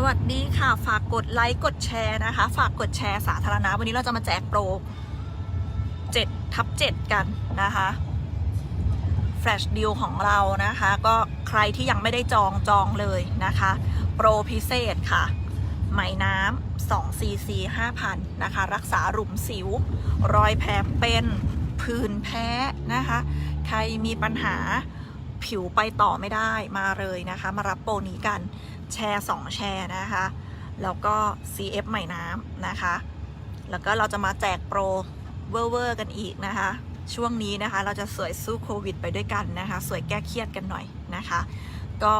สวัสดีค่ะฝากกดไลค์กดแชร์นะคะ ฝากกดแชร์สาธารณะวันนี้เราจะมาแจกโปร7ทับ7กันนะคะแฟลชดีลของเรานะคะ ก็ใครที่ยังไม่ได้จองจองเลยนะคะ โปรพิเศษค่ะไหมน้ำ2 cc 5,000นะคะ รักษาหลุมสิว รอยแผลเป็นผื่นแพ้นะคะ ใครมีปัญหาผิวไปต่อไม่ได้มาเลยนะคะ มารับโปรนี้กัน แชร์ 2 แชร์นะคะ แล้วก็ CF ใหม่น้ำนะคะ แล้วก็เราจะมาแจกโปรเวอร์เวอร์กันอีกนะคะ ช่วงนี้นะคะเราจะสวยสู้โควิดไปด้วยกันนะคะ สวยแก้เครียดกันหน่อยนะคะ ก็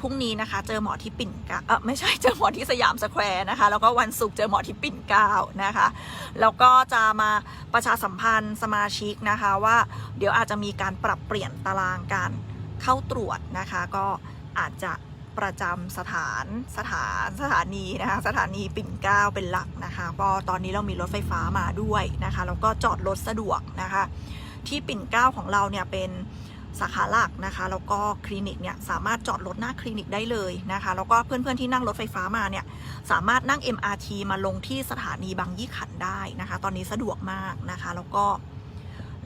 พรุ่งนี้นะคะ เจอหมอที่ปิ่นเกล้าเออไม่ใช่เจอหมอที่สยามสแควร์นะคะ แล้วก็วันศุกร์เจอหมอที่ปิ่นเกล้านะคะ แล้วก็จะมาประชาสัมพันธ์สมาชิกนะคะว่าเดี๋ยวอาจจะมีการปรับเปลี่ยนตารางการเข้าตรวจนะคะ ก็อาจจะ ประจำสถานสถานสถานีนะคะสถานีปิ่นเกล้าเป็นหลักนะคะเพราะตอนนี้เรามีรถไฟฟ้ามาด้วยนะคะแล้วก็จอดรถสะดวกนะคะ ที่ปิ่นเกล้าของเราเนี่ยเป็นสาขาหลักนะคะแล้วก็คลินิกเนี่ยสามารถจอดรถหน้าคลินิกได้เลยนะคะแล้วก็เพื่อนๆที่นั่งรถไฟฟ้ามาเนี่ยสามารถนั่ง MRT มาลงที่สถานีบางยี่ขันได้นะคะ ตอนนี้สะดวกมากนะคะ แล้วก็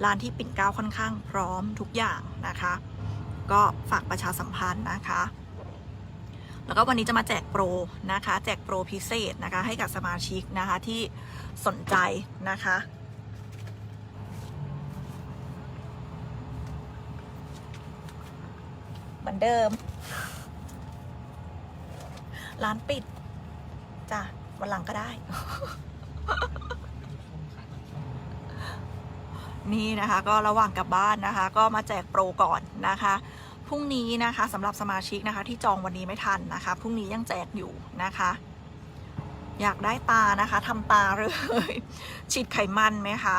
ร้านที่ปิ่นเกล้าค่อนข้างพร้อมทุกอย่างนะคะ ก็ฝากประชาสัมพันธ์นะคะ แล้วก็วันนี้จะมาแจกโปรนะคะ แจกโปรพิเศษนะคะ ให้กับสมาชิกนะคะที่สนใจนะคะเหมือนเดิม ร้านปิดจ้ะวันหลังก็ได้ นี่นะคะ ก็ระหว่างกลับบ้านนะคะ ก็มาแจกโปรก่อนนะคะ รุ่งนี้นะคะสำหรับสมาชิกนะคะ ที่จองวันนี้ไม่ทันนะคะพรุ่งนี้ยังแจกอยู่นะคะ อยากได้ตานะคะทำตาเลยฉีดไขมันไหมคะ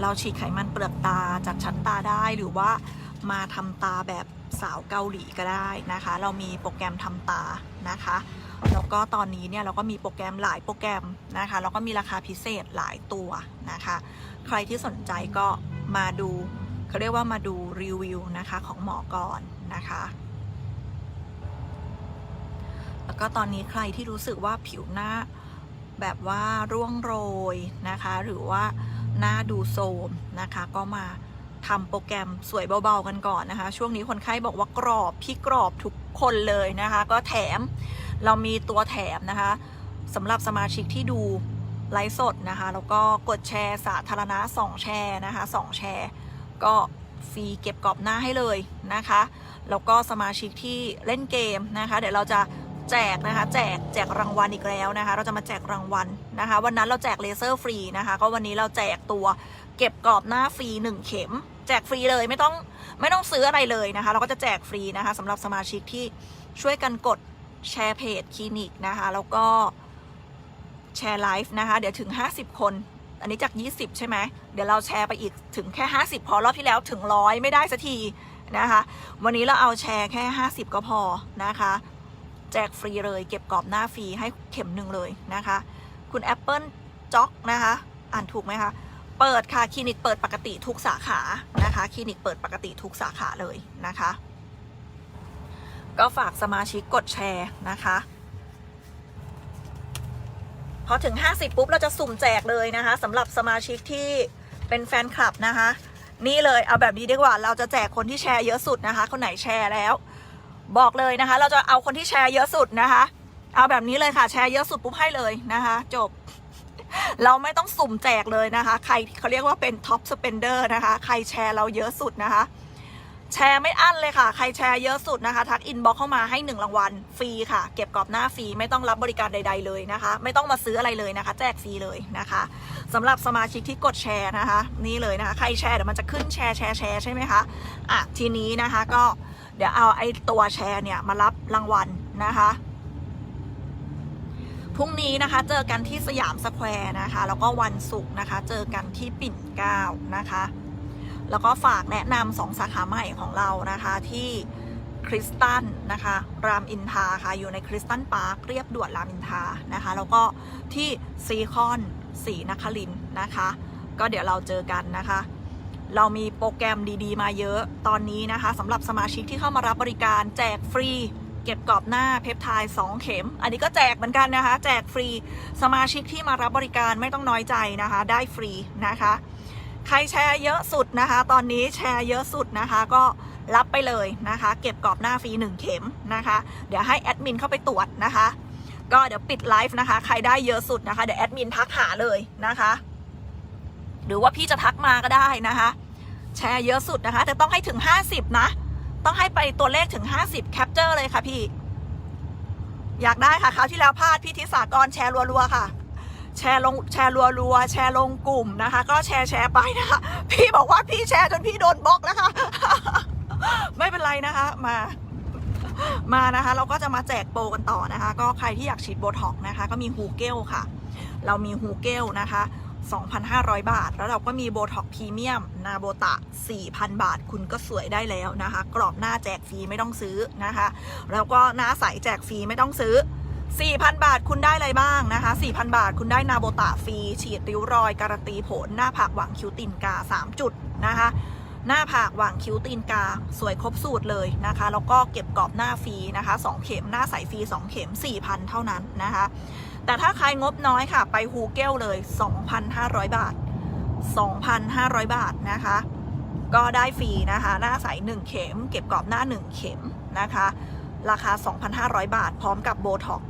เราฉีดไขมันเปลือกตาจากชั้นตาได้หรือว่ามาทำตาแบบสาวเกาหลีก็ได้นะคะ เรามีโปรแกรมทำตานะคะแล้วก็ตอนนี้เนี่ยเราก็มีโปรแกรมหลายโปรแกรมนะคะแล้วก็มีราคาพิเศษหลายตัวนะคะ ใครที่สนใจก็มาดู เขาเรียกว่ามาดูรีวิวนะคะของหมอก่อนนะคะ แล้วก็ตอนนี้ใครที่รู้สึกว่าผิวหน้าแบบว่าร่วงโรยนะคะ หรือว่าหน้าดูโทรมนะคะ ก็มาทำโปรแกรมสวยเบาๆกันก่อนนะคะ ช่วงนี้คนไข้บอกว่ากรอบพี่กรอบทุกคนเลยนะคะ ก็แถมเรามีตัวแถมนะคะสำหรับสมาชิกที่ดูไลฟ์สดนะคะ แล้วก็กดแชร์สาธารณะ 2 แชร์นะคะ 2 แชร์ ก็ฟรีเก็บกรอบหน้าให้เลยนะคะ แล้วก็สมาชิกที่เล่นเกมนะคะ เดี๋ยวเราจะแจกนะคะ แจกแจกรางวัลอีกแล้วนะคะ เราจะมาแจกรางวัลนะคะ วันนั้นเราแจกเลเซอร์ฟรีนะคะ ก็วันนี้เราแจกตัวเก็บกรอบหน้าฟรี 1 เข็ม แจกฟรีเลยไม่ต้องไม่ต้องซื้ออะไรเลยนะคะ เราก็จะแจกฟรีนะคะสำหรับสมาชิกที่ช่วยกันกดแชร์เพจคลินิกนะคะ แล้วก็แชร์ไลฟ์นะคะ เดี๋ยวถึง 50 คน อันนี้จาก 20 ใช่ไหม เดี๋ยวเราแชร์ไปอีกถึงแค่ 50 พอรอบที่แล้วถึงร้อยไม่ได้สักทีนะคะ วันนี้เราเอาแชร์แค่ 50 ก็พอนะคะ แจกฟรีเลยเก็บกรอบหน้าฟรีให้เข็มหนึ่งเลยนะคะ คุณ Apple จ็อกนะคะ อ่านถูกไหมคะเปิดค่ะคลินิกเปิดปกติทุกสาขานะคะคลินิกเปิดปกติทุกสาขาเลยนะคะ ก็ฝากสมาชิกกดแชร์นะคะ พอถึง 50 ปุ๊บเราจะสุ่มแจกเลยนะคะสำหรับสมาชิกที่เป็นแฟนคลับนะคะ นี่เลยเอาแบบนี้ดีกว่า เราจะแจกคนที่แชร์เยอะสุดนะคะ คนไหนแชร์แล้ว บอกเลยนะคะ เราจะเอาคนที่แชร์เยอะสุดนะคะ เอาแบบนี้เลยค่ะแชร์เยอะสุดปุ๊บให้เลยนะคะ จบ เราไม่ต้องสุ่มแจกเลยนะคะ ใครเขาเรียกว่าเป็นท็อปสเปนเดอร์นะคะ ใครแชร์เราเยอะสุดนะคะ แชร์ไม่อั้นเลยค่ะ ใครแชร์เยอะสุดนะคะ ทักอินบ็อกเข้ามาให้หนึ่งรางวัลฟรีค่ะ เก็บกรอบหน้าฟรีไม่ต้องรับบริการใด ๆเลยนะคะ ไม่ต้องมาซื้ออะไรเลยนะคะ แจกฟรีเลยนะคะสำหรับสมาชิกที่กดแชร์นะคะ นี่เลยนะคะ ใครแชร์เดี๋ยวมันจะขึ้นแชร์แชร์แชร์ใช่ไหมคะอะทีนี้นะคะก็เดี๋ยวเอาไอ้ตัวแชร์เนี่ยมารับรางวัลนะคะพรุ่งนี้นะคะเจอกันที่สยามสแควร์นะคะ แล้วก็วันศุกร์นะคะ เจอกันที่ปิ่นเกล้านะคะ แล้วก็ฝากแนะนำสองสาขาใหม่ของเรานะคะที่คริสตันนะคะ รามอินทราค่ะ อยู่ในคริสตันพาร์คเรียบด่วนรามอินทรานะคะ แล้วก็ที่ซีคอนสีนครินนะคะ ก็เดี๋ยวเราเจอกันนะคะ เรามีโปรแกรมดีๆ มาเยอะตอนนี้นะคะสำหรับสมาชิกที่เข้ามารับบริการแจกฟรี เก็บกรอบหน้าเพปไทด์2เข็ม อันนี้ก็แจกเหมือนกันนะคะ แจกฟรีสมาชิกที่มารับบริการไม่ต้องน้อยใจนะคะ ได้ฟรีนะคะ ใครแชร์เยอะสุดนะคะ ตอนนี้แชร์เยอะสุดนะคะ ก็รับไปเลยนะคะ เก็บกรอบหน้าฟรี1เข็มนะคะ เดี๋ยวให้แอดมินเข้าไปตรวจนะคะ ก็เดี๋ยวปิดไลฟ์นะคะ ใครได้เยอะสุดนะคะ เดี๋ยวแอดมินทักหาเลยนะคะ หรือว่าพี่จะทักมาก็ได้นะคะ แชร์เยอะสุดนะคะ แต่ต้องให้ถึง 50 นะ ต้องให้ไปตัวเลขถึง 50แคปเจอร์เลยค่ะพี่ อยากได้ค่ะคราวที่แล้วพลาดพี่ทิสากรแชร์รัวๆค่ะ แชร์ลงแชร์รัวๆแชร์ลงกลุ่มนะคะ ก็แชร์แชร์ไปนะคะ พี่บอกว่าพี่แชร์จนพี่โดนบล็อกแล้วค่ะ ไม่เป็นไรนะคะมามานะคะ เราก็จะมาแจกโปรกันต่อนะคะ ก็ใครที่อยากฉีดโบท็อกนะคะ ก็มีฮูเกลค่ะ เรามีฮูเกลนะคะ 2,500 บาท แล้วเราก็มีโบท็อกพรีเมียมนาโบตะ 4,000 บาท คุณก็สวยได้แล้วนะคะ กรอบหน้าแจกฟรีไม่ต้องซื้อนะคะ แล้วก็หน้าใสแจกฟรีไม่ต้องซื้อ 4,000 บาทคุณได้อะไรบ้างนะคะ 4,000 บาทคุณได้นาโบตะฟรี ฉีดริ้วรอย การันตีผล หน้าผากหว่างคิ้วตีนกา 3 จุดนะคะ หน้าผากหว่างคิ้วตีนกา สวยครบสูตรเลยนะคะ แล้วก็เก็บกรอบหน้าฟรีนะคะ 2 เข็ม หน้าใสฟรี 2 เข็ม 4,000 เท่านั้นนะคะ แต่ถ้าใครงบน้อยค่ะ ไปฮูเกลเลย 2,500 บาท 2,500 บาทนะคะ ก็ได้ฟรีนะคะ หน้าใส 1 เข็ม เก็บกรอบหน้า 1 เข็มนะคะ ราคา 2,500 บาท พร้อมกับโบท็อก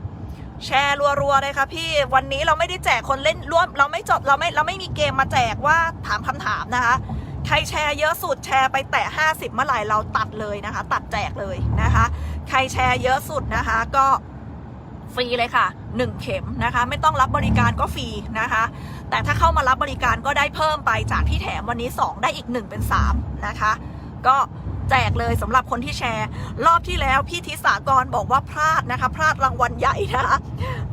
แชร์รัวๆเลยค่ะพี่วันนี้เราไม่ได้แจกคนเล่นร่วมเราไม่จดเราไม่เราไม่มีเกมมาแจกว่าถามคำถามนะคะ ใครแชร์เยอะสุดแชร์ไปแตะ50 เมื่อไหร่เราตัดเลยนะคะ ตัดแจกเลยนะคะ ใครแชร์เยอะสุดนะคะก็ฟรีเลยค่ะ 1 เข็มนะคะ ไม่ต้องรับบริการก็ฟรีนะคะ แต่ถ้าเข้ามารับบริการก็ได้เพิ่มไปจากที่แถมวันนี้ 2 ได้อีก 1 เป็น 3 นะคะ ก็ แจกเลยสำหรับคนที่แชร์ รอบที่แล้วพี่ทิสากรบอกว่าพลาดนะคะ พลาดรางวัลใหญ่นะคะ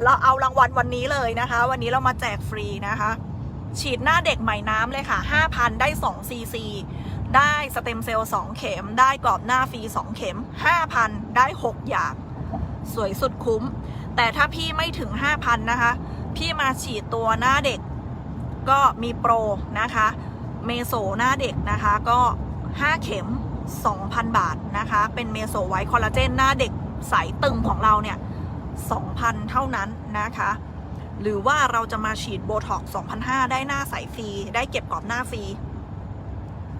เราเอารางวัลวันนี้เลยนะคะ วันนี้เรามาแจกฟรีนะคะ ฉีดหน้าเด็กใหม่น้ำเลยค่ะ 5,000 ได้2ซีซีได้สเต็มเซลล์2เข็ม ได้กรอบหน้าฟรี2เข็ม 5,000 ได้ 6 อย่าง สวยสุดคุ้ม แต่ถ้าพี่ไม่ถึง 5,000 นะคะ พี่มาฉีดตัวหน้าเด็ก ก็มีโปรนะคะ เมโซหน้าเด็กนะคะก็ 5 เข็ม 2,000 บาทนะคะ เป็นเมโซไวท์คอลลาเจนหน้าเด็กใสตึงของเราเนี่ย 2,000 เท่านั้นนะคะ หรือว่าเราจะมาฉีดโบท็อก2,500 ได้หน้าใสฟรี ได้เก็บกรอบหน้าฟรี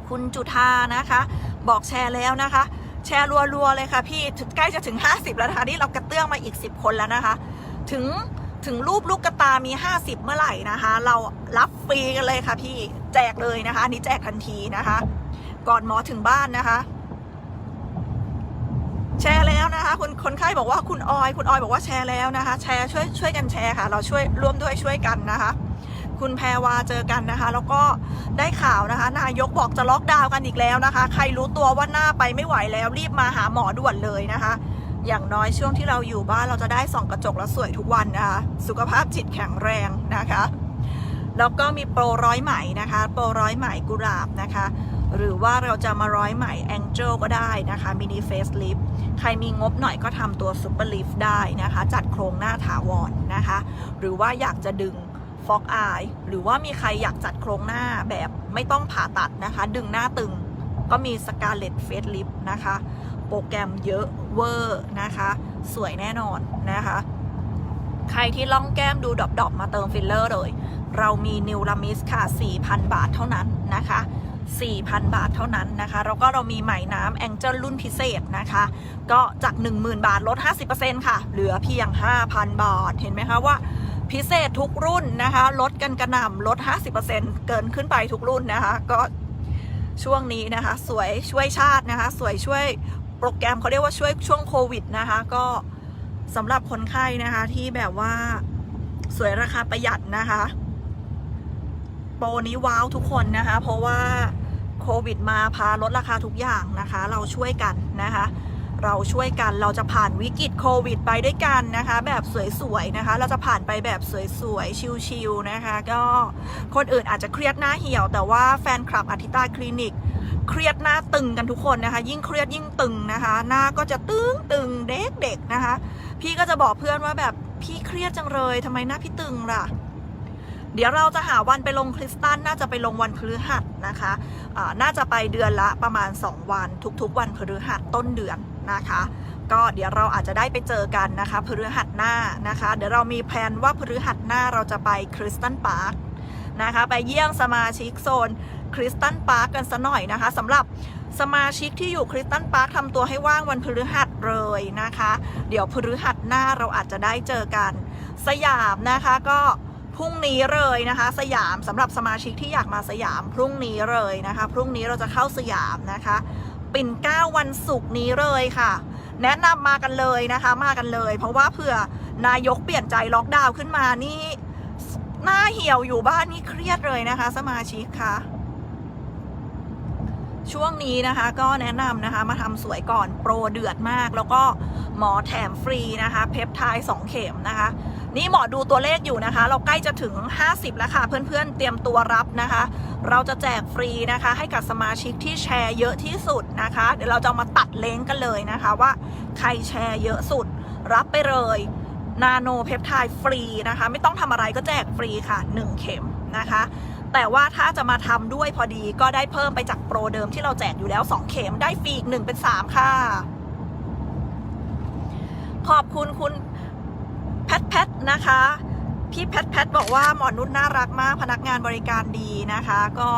คุณจุธานะคะ บอกแชร์แล้วนะคะ แชร์รัวๆเลยค่ะพี่ใกล้จะถึง 50 แล้วนะคะนี่เรากระเตื้องมาอีก 10 คนแล้วนะคะ ถึงถึงรูปลูกกระตามี 50 เมื่อไหร่นะคะ เรารับฟรีกันเลยค่ะพี่แจกเลยนะคะ อันนี้แจกทันทีนะคะ ก่อนหมอถึงบ้านนะคะ แชร์แล้วนะคะคุณคนไข้บอกว่าคุณออย คุณออยบอกว่าแชร์แล้วนะคะ แชร์ช่วยช่วยกันแชร์ค่ะ เราช่วยร่วมด้วยช่วยกันนะคะ คุณแพรวาเจอกันนะคะ แล้วก็ได้ข่าวนะคะ นายกบอกจะล็อกดาวน์กันอีกแล้วนะคะ ใครรู้ตัวว่าหน้าไปไม่ไหวแล้ว รีบมาหาหมอด่วนเลยนะคะ อย่างน้อยช่วงที่เราอยู่บ้านเราจะได้ส่องกระจกแล้วสวยทุกวันนะคะสุขภาพจิตแข็งแรงนะคะแล้วก็มีโปรร้อยไหมนะคะ โปรร้อยไหมกุหลาบนะคะ หรือว่าเราจะมาร้อยไหมแองเจิลก็ได้นะคะมินิเฟสลิฟใครมีงบหน่อยก็ทำตัวซูเปอร์ลิฟได้นะคะ จัดโครงหน้าถาวรนะคะ หรือว่าอยากจะดึงฟอกอายหรือว่ามีใครอยากจัดโครงหน้าแบบไม่ต้องผ่าตัดนะคะ ดึงหน้าตึงก็มีสกาเลตเฟสลิฟนะคะ โปรแกรมเยอะเวอร์นะคะ สวยแน่นอนนะคะ ใครที่ล่องแก้มดูดอบๆมาเติมฟิลเลอร์เลย เรามีนิวลามิสค่ะ 4,000 บาทเท่านั้นนะคะ 4,000 บาทเท่านั้นนะคะ แล้วก็เรามีไหมน้ำแองเจิลรุ่นพิเศษนะคะ ก็จาก 10,000 บาทลด 50%ค่ะ เหลือเพียง 5,000 บาท เห็นไหมคะว่าพิเศษทุกรุ่นนะคะ ลดกันกระหน่ำลด 50%เกินขึ้นไปทุกรุ่นนะคะ ก็ช่วงนี้นะคะ สวยช่วยชาตินะคะ สวยช่วยโปรแกรมเขาเรียกว่าช่วยช่วงโควิดนะคะ ก็สำหรับคนไข้นะคะที่แบบว่าสวยราคาประหยัดนะคะ ปรนี้ว้าวทุกคนนะคะ เพราะว่าโควิดมาพาลดราคาทุกอย่างนะคะ เราช่วยกันนะคะ เราช่วยกันเราจะผ่านวิกฤตโควิดไปด้วยกันนะคะ แบบสวยๆนะคะ เราจะผ่านไปแบบสวยๆชิลๆนะคะ ก็คนอื่นอาจจะเครียดหน้าเหี่ยว แต่ว่าแฟนคลับอาทิตาคลินิก เครียดหน้าตึงกันทุกคนนะคะ ยิ่งเครียดยิ่งตึงนะคะ หน้าก็จะตึงตึงเด็กเด็กๆนะคะ พี่ก็จะบอกเพื่อนว่าแบบพี่เครียดจังเลยทำไมหน้าพี่ตึงล่ะ เดี๋ยวเราจะหาวันไปลงคริสตัลน่าจะไปลงวันพฤหัสนะคะอ่าน่าจะไปเดือนละประมาณ 2 วันทุกๆ วันพฤหัสต้นเดือนนะคะ ก็เดี๋ยวเราอาจจะได้ไปเจอกันนะคะพฤหัสหน้านะคะ เดี๋ยวเรามีแพลนว่าพฤหัสหน้าเราจะไปคริสตันพาร์คนะคะ ไปเยี่ยมสมาชิกโซนคริสตันพาร์คกันสัหน่อยนะคะสำหรับสมาชิกที่อยู่คริสตันพาร์คทำตัวให้ว่างวันพฤหัสเลยนะคะ เดี๋ยวพฤหัสหน้าเราอาจจะได้เจอกัน สยามนะคะก็ พรุ่งนี้เลยนะคะ สยามสำหรับสมาชิกที่อยากมาสยามพรุ่งนี้เลยนะคะ พรุ่งนี้เราจะเข้าสยามนะคะ ปิ่นเก้าวันศุกร์นี้เลยค่ะ แนะนำมากันเลยนะคะ มากันเลย เพราะว่าเผื่อนายกเปลี่ยนใจล็อกดาวน์ขึ้นมานี่หน้าเหี่ยวอยู่บ้านนี่เครียดเลยนะคะ สมาชิกค่ะช่วงนี้นะคะก็แนะนำนะคะมาทำสวยก่อนโปรเดือดมาก แล้วก็หมอแถมฟรีนะคะ เพปไทด์2เข็มนะคะ นี่หมอดูตัวเลขอยู่นะคะ เราใกล้จะถึง 50 แล้วค่ะ เพื่อนๆ เตรียมตัวรับนะคะ เราจะแจกฟรีนะคะ ให้กับสมาชิกที่แชร์เยอะที่สุดนะคะ เดี๋ยวเราจะมาตัดเลงกันเลยนะคะว่าใครแชร์เยอะสุด รับไปเลยนาโนเพปไทด์ฟรีนะคะ ไม่ต้องทำอะไรก็แจกฟรีค่ะ 1 เข็มนะคะ แต่ว่าถ้าจะมาทำด้วยพอดีก็ได้เพิ่มไปจากโปรเดิมที่เราแจกอยู่แล้ว 2 เข็มได้ฟรีอีก1เป็น 3 ค่ะ ขอบคุณคุณ แพทแพทนะคะ พี่แพทแพทบอกว่าหมอนุชน่ารักมากพนักงานบริการดีนะคะ ก็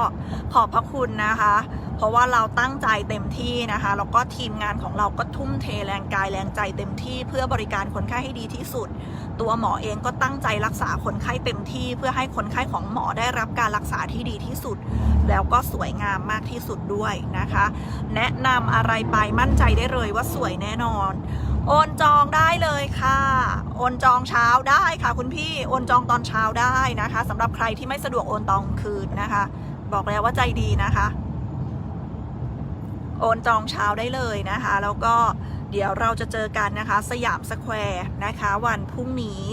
ขอบพระคุณนะคะ เพราะว่าเราตั้งใจเต็มที่นะคะแล้วก็ทีมงานของเราก็ทุ่มเทแรงกายแรงใจเต็มที่ เพื่อบริการคนไข้ให้ดีที่สุด ตัวหมอเองก็ตั้งใจรักษาคนไข้เต็มที่ เพื่อให้คนไข้ของหมอได้รับการรักษาที่ดีที่สุด แล้วก็สวยงามมากที่สุดด้วยนะคะ แนะนำอะไรไปมั่นใจได้เลยว่าสวยแน่นอน โอนจองได้เลย อนจองเช้าได้ค่ะคุณพี่โอนจองตอนเช้าได้นะคะสำหรับใครที่ไม่สะดวกโอนตอนคืนนะคะ บอกแล้วว่าใจดีนะคะ โอนจองเช้าได้เลยนะคะ แล้วก็เดี๋ยวเราจะเจอกันนะคะ สยามสแควร์นะคะ วันพรุ่งนี้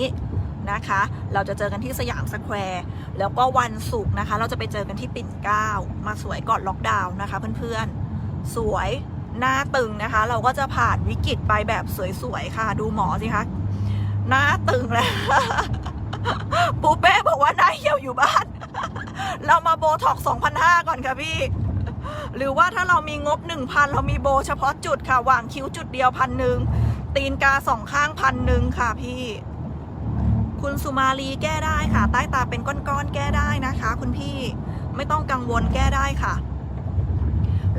นะคะ เราจะเจอกันที่สยามสแควร์แล้วก็วันศุกร์นะคะ เราจะไปเจอกันที่ปิ่นเกล้ามาสวยก่อนล็อกดาวน์นะคะ เพื่อนๆสวยหน้าตึงนะคะ เราก็จะผ่านวิกฤตไปแบบสวยๆค่ะ ดูหมอสิคะ หน้าตึงแล้ว ปูเป้บอกว่าหน้าเหี่ยวอยู่บ้าน เรามาโบท็อก2,500ก่อนค่ะพี่ หรือว่าถ้าเรามีงบ1,000เรามีโบเฉพาะจุดค่ะวางคิ้วจุดเดียวพันหนึ่งตีนกาสองข้างพันหนึ่งค่ะพี่ คุณสุมาลีแก้ได้ค่ะ ใต้ตาเป็นก้อนๆแก้ได้นะคะ คุณพี่ไม่ต้องกังวลแก้ได้ค่ะ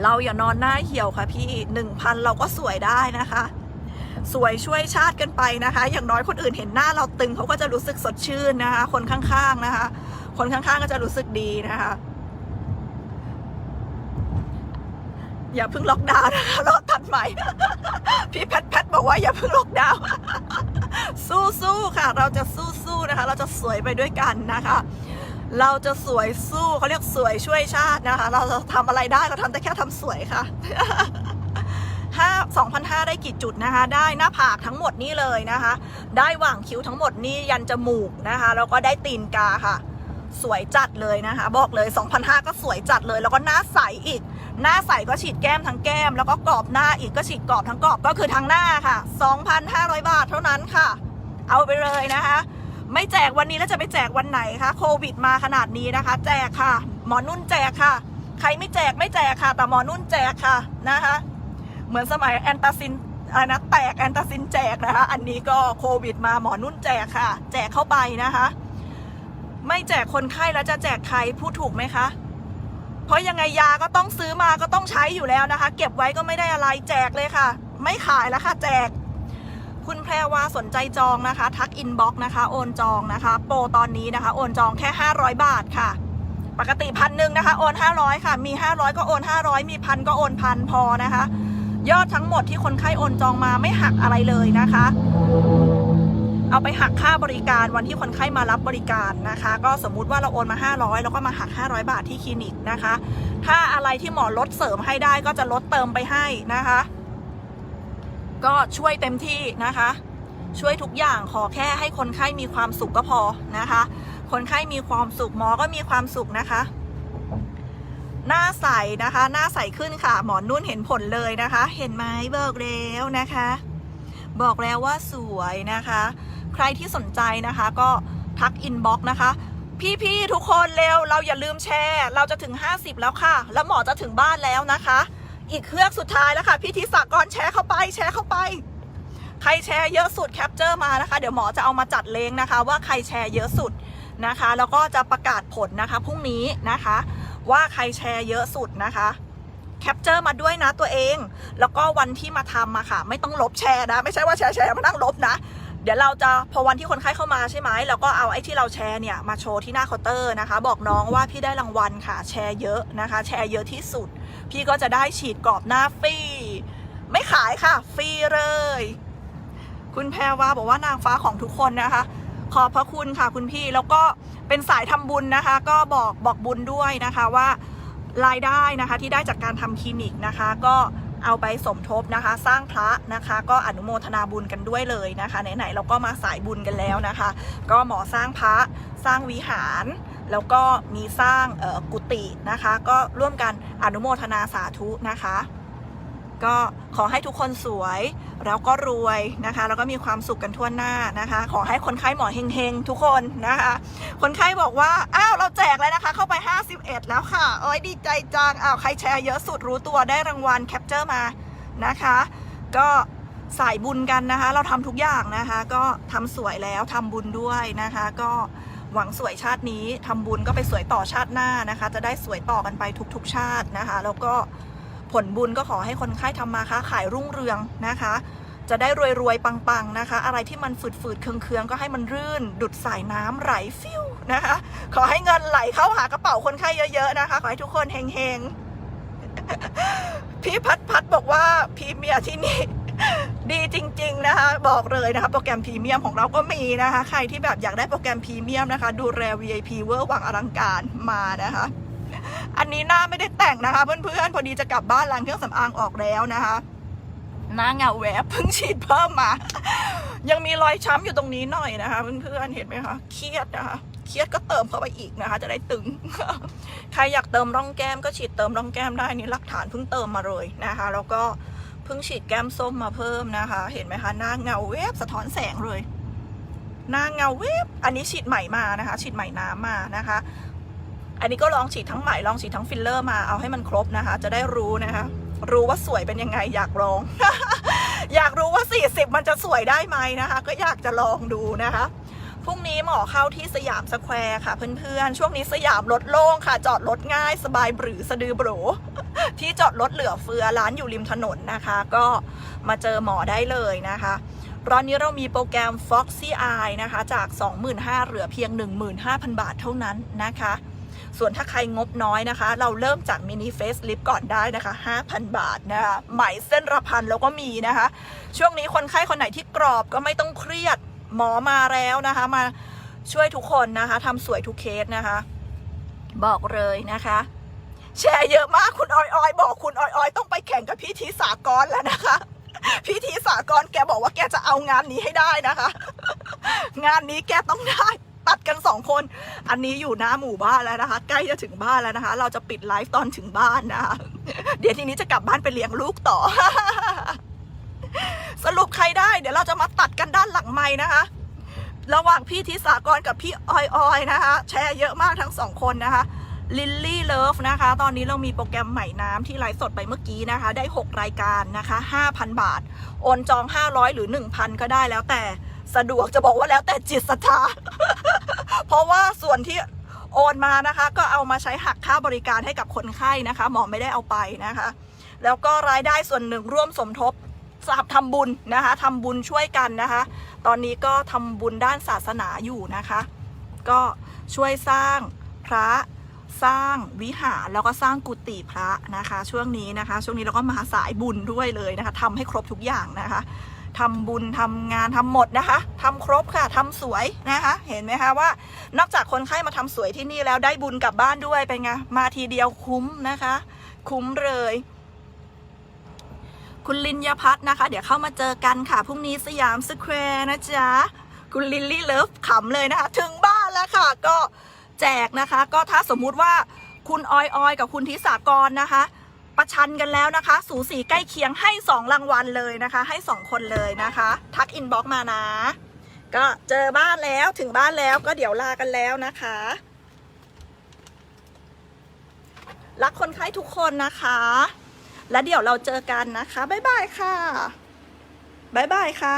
เราอย่านอนหน้าเหี่ยวค่ะพี่หนึ่งพันเราก็สวยได้นะคะ สวยช่วยชาติกันไปนะคะ อย่างน้อยคนอื่นเห็นหน้าเราตึงเขาก็จะรู้สึกสดชื่นนะคะ คนข้างๆนะคะ คนข้างๆก็จะรู้สึกดีนะคะ อย่าเพิ่งล็อกดาวน์นะคะรอตัดใหม่พี่แพทแพทบอกว่าอย่าเพิ่งล็อกดาวน์สู้ๆค่ะ เราจะสู้ๆนะคะ เราจะสวยไปด้วยกันนะคะ เราจะสวยสู้เขาเรียกสวยช่วยชาตินะคะ เราจะทำอะไรได้เราทำได้แค่ทำสวยค่ะ ห้าสองพันห้าได้กี่จุดนะคะ ได้หน้าผากทั้งหมดนี่เลยนะคะ ได้หว่างคิ้วทั้งหมดนี่ยันจมูกนะคะ แล้วก็ได้ตีนกาค่ะ สวยจัดเลยนะคะ บอกเลย2,500ก็สวยจัดเลย แล้วก็หน้าใสอีก หน้าใสก็ฉีดแก้มทั้งแก้ม แล้วก็กรอบหน้าอีกก็ฉีดกรอบทั้งกรอบก็คือทั้งหน้าค่ะ 2,500 บาทเท่านั้นค่ะ เอาไปเลยนะคะ ไม่แจกวันนี้แล้วจะไปแจกวันไหนคะโควิดมาขนาดนี้นะคะ แจกค่ะ หมอนุ่นแจกค่ะ ใครไม่แจกไม่แจกค่ะ แต่หมอนุ่นแจกค่ะนะคะ เหมือนสมัยแอนตาซินอะไรนะแตกแอนตาซินแจกนะคะ อันนี้ก็โควิดมาหมอนุ่นแจกค่ะ แจกเข้าไปนะคะ ไม่แจกคนไข้แล้วจะแจกใครพูดถูกไหมคะ เพราะยังไงยาก็ต้องซื้อมาก็ต้องใช้อยู่แล้วนะคะ เก็บไว้ก็ไม่ได้อะไรแจกเลยค่ะ ไม่ขายแล้วค่ะ แจก คุณแพรวาสนใจจองนะคะ ทักอินบ็อกนะคะ โอนจองนะคะ โปรตอนนี้นะคะ โอนจองแค่ 500 บาทค่ะ ปกติพันหนึ่งนะคะ โอน 500 ค่ะ มี 500 ก็โอน 500 มีพันก็โอนพันพอนะคะ ยอดทั้งหมดที่คนไข้โอนจองมาไม่หักอะไรเลยนะคะ เอาไปหักค่าบริการวันที่คนไข้มารับบริการนะคะ ก็สมมุติว่าเราโอนมา 500 แล้วก็มาหัก 500 บาทที่คลินิกนะคะ ถ้าอะไรที่หมอลดเสริมให้ได้ก็จะลดเติมไปให้นะคะ ก็ช่วยเต็มที่นะคะ ช่วยทุกอย่างขอแค่ให้คนไข้มีความสุขก็พอนะคะ คนไข้มีความสุขหมอก็มีความสุขนะคะ หน้าใสนะคะ หน้าใสขึ้นค่ะ หมอนุ่นเห็นผลเลยนะคะ เห็นไหมเบิกแล้วนะคะ บอกแล้วว่าสวยนะคะ ใครที่สนใจนะคะก็ทักอินบ็อกนะคะ พี่ๆทุกคนเร็วเราอย่าลืมแชร์ เราจะถึง 50 แล้วค่ะ แล้วหมอจะถึงบ้านแล้วนะคะ อีกเครื่องสุดท้ายแล้วค่ะพี่ทิศกรแชร์เข้าไปแชร์เข้าไป ใครแชร์เยอะสุดแคปเจอร์มานะคะ เดี๋ยวหมอจะเอามาจัดเลงนะคะ ว่าใครแชร์เยอะสุดนะคะ แล้วก็จะประกาศผลนะคะพรุ่งนี้นะคะ ว่าใครแชร์เยอะสุดนะคะแคปเจอร์มาด้วยนะตัวเอง แล้วก็วันที่มาทำมาค่ะ ไม่ต้องลบแชร์นะ ไม่ใช่ว่าแชร์แชร์มานั่งลบนะ เดี๋ยวเราจะพอวันที่คนไข้เข้ามาใช่ไหมเราก็เอาไอ้ที่เราแชร์เนี่ยมาโชว์ที่หน้าเคาน์เตอร์นะคะ บอกน้องว่าพี่ได้รางวัลค่ะ แชร์เยอะนะคะ แชร์เยอะที่สุด พี่ก็จะได้ฉีดกรอบหน้าฟรีไม่ขายค่ะฟรีเลย คุณแพรวาบอกว่านางฟ้าของทุกคนนะคะ ขอบพระคุณค่ะคุณพี่แล้วก็เป็นสายทำบุญนะคะ ก็บอกบอกบุญด้วยนะคะว่ารายได้นะคะที่ได้จากการทำคลินิกนะคะ ก็เอาไปสมทบนะคะ สร้างพระนะคะ ก็อนุโมทนาบุญกันด้วยเลยนะคะไหนๆเราก็มาสายบุญกันแล้วนะคะ ก็หมอสร้างพระสร้างวิหาร แล้วก็มีสร้างกุฏินะคะ ก็ร่วมกันอนุโมทนาสาธุนะคะ ก็ขอให้ทุกคนสวย แล้วก็รวยนะคะ แล้วก็มีความสุขกันทั่วหน้านะคะ ขอให้คนไข้หมอเฮงๆ ทุกคนนะคะ คนไข้บอกว่า อ้าวเราแจกแล้วนะคะ เข้าไป 51 แล้วค่ะโอ้ยดีใจจังอ้าวใครแชร์เยอะสุดรู้ตัวได้รางวัลแคปเจอร์มานะคะ ก็สายบุญกันนะคะ เราทำทุกอย่างนะคะ ก็ทำสวยแล้วทำบุญด้วยนะคะ ก็หวังสวยชาตินี้ทำบุญก็ไปสวยต่อชาติหน้านะคะ จะได้สวยต่อกันไปทุกๆชาตินะคะ แล้วก็ ผลบุญก็ขอให้คนไข้ทำมาค้าขายรุ่งเรืองนะคะ จะได้รวยๆ ปังๆนะคะ อะไรที่มันฝืดๆเคืองๆ ก็ให้มันรื่น ดุดสายน้ำไหลฟิวนะคะ ขอให้เงินไหลเข้าหากระเป๋าคนไข้เยอะๆนะคะ ขอให้ทุกคนเฮงๆ พี่พัดพัดบอกว่าพรีเมียที่นี่ดีจริง ๆ นะคะ บอกเลยนะคะ โปรแกรมพรีเมียมของเราก็มีนะคะ ใครที่แบบอยากได้โปรแกรมพรีเมียมนะคะ ดูแล VIP เวอร์วังอลังการมานะคะ อันนี้หน้าไม่ได้แต่งนะคะ เพื่อนๆพอดีจะกลับบ้านล้างเครื่องสำอางออกแล้วนะคะหน้าเงาแวบเพิ่งฉีดเพิ่มมา ยังมีรอยช้ำอยู่ตรงนี้หน่อยนะคะเพื่อนๆเห็นไหมคะเครียดนะคะเครียดก็เติมเข้าไปอีกนะคะ จะได้ตึง ใครอยากเติมร่องแก้มก็ฉีดเติมร่องแก้มได้นี่หลักฐานเพิ่งเติมมาเลยนะคะ แล้วก็เพิ่งฉีดแก้มส้มมาเพิ่มนะคะ เห็นไหมคะหน้าเงาแวบสะท้อนแสงเลยหน้าเงาแวบอันนี้ฉีดใหม่มานะคะ ฉีดใหม่น้ำมานะคะ อันนี้ก็ลองฉีดทั้งใหม่ลองฉีดทั้งฟิลเลอร์มาเอาให้มันครบนะคะ จะได้รู้นะคะ รู้ว่าสวยเป็นยังไงอยากลอง อยากรู้ว่า 40 มันจะสวยได้ไหมนะคะ ก็อยากจะลองดูนะคะพรุ่งนี้หมอเข้าที่สยามสแควร์ค่ะเพื่อนๆ ช่วงนี้สยามรถโล่งค่ะ จอดรถง่ายสบายบรือสะดือโบรที่จอดรถเหลือเฟือร้านอยู่ริมถนนนะคะ ก็มาเจอหมอได้เลยนะคะตอนนี้เรามีโปรแกรม Foxy Eye นะคะ จาก 25,000เหลือเพียง 15,000 บาทเท่านั้นนะคะ ส่วนถ้าใครงบน้อยนะคะ เราเริ่มจากมินิเฟสลิฟก่อนได้นะคะ 5,000 บาทนะคะไหมเส้นระพันแล้วก็มีนะคะ ช่วงนี้คนไข้คนไหนที่กรอบก็ไม่ต้องเครียดหมอมาแล้วนะคะ มาช่วยทุกคนนะคะทำสวยทุกเคสนะคะ บอกเลยนะคะ แชร์เยอะมากคุณออยออยบอกคุณออยออยต้องไปแข่งกับพี่ทีสากรแล้วนะคะพี่ทีสากรแกบอกว่าแกจะเอางานนี้ให้ได้นะคะ งานนี้แกต้องได้ ตัดกันสองคน อันนี้อยู่หน้าหมู่บ้านแล้วนะคะ ใกล้จะถึงบ้านแล้วนะคะ เราจะปิดไลฟ์ตอนถึงบ้านนะคะ เดี๋ยวทีนี้จะกลับบ้านไปเลี้ยงลูกต่อ สรุปใครได้ เดี๋ยวเราจะมาตัดกันด้านหลังไม้นะคะ ระหว่างพี่ทิสากรกับพี่ออยออยนะคะ แชร์เยอะมากทั้งสองคนนะคะลิลลี่เลิฟนะคะ ตอนนี้เรามีโปรแกรมใหม่น้ำที่ไลฟ์สดไปเมื่อกี้นะคะ ได้ 6 รายการนะคะ 5,000 บาท โอนจอง 500 หรือ 1,000 ก็ได้แล้วแต่ สะดวกจะบอกว่าแล้วแต่จิตศรัทธา เพราะว่าส่วนที่โอนมานะคะ ก็เอามาใช้หักค่าบริการให้กับคนไข้นะคะ หมอไม่ได้เอาไปนะคะ แล้วก็รายได้ส่วนหนึ่งร่วมสมทบสาบทำบุญนะคะทำบุญช่วยกันนะคะ ตอนนี้ก็ทำบุญด้านศาสนาอยู่นะคะ ก็ช่วยสร้างพระสร้างวิหารแล้วก็สร้างกุฏิพระนะคะ ช่วงนี้นะคะ ช่วงนี้เราก็มาสายบุญด้วยเลยนะคะทำให้ครบทุกอย่างนะคะ ทำบุญทำงานทำหมดนะคะทำครบค่ะทำสวยนะคะ เห็นไหมคะว่า นอกจากคนไข้มาทำสวยที่นี่แล้วได้บุญกลับบ้านด้วยเป็นไงมาทีเดียวคุ้มนะคะ คุ้มเลยคุณลินยพัฒน์นะคะ เดี๋ยวเข้ามาเจอกันค่ะ พรุ่งนี้สยามสแควร์นะจ๊ะ คุณลินลี่เลิฟขำเลยนะคะ ถึงบ้านแล้วค่ะ ก็แจกนะคะ ก็ถ้าสมมุติว่าคุณออยออยกับคุณทิสากรนะคะ ประชันกันแล้วนะคะ สูสีใกล้เคียงให้ 2 รางวัลเลยนะคะ ให้ 2 คนเลยนะคะ ทักอินบ็อกมานะ ก็เจอบ้านแล้วถึงบ้านแล้วก็เดี๋ยวลากันแล้วนะคะ รักคนไข้ทุกคนนะคะ แล้วเดี๋ยวเราเจอกันนะคะ บ๊ายบายค่ะ บ๊ายบายค่ะ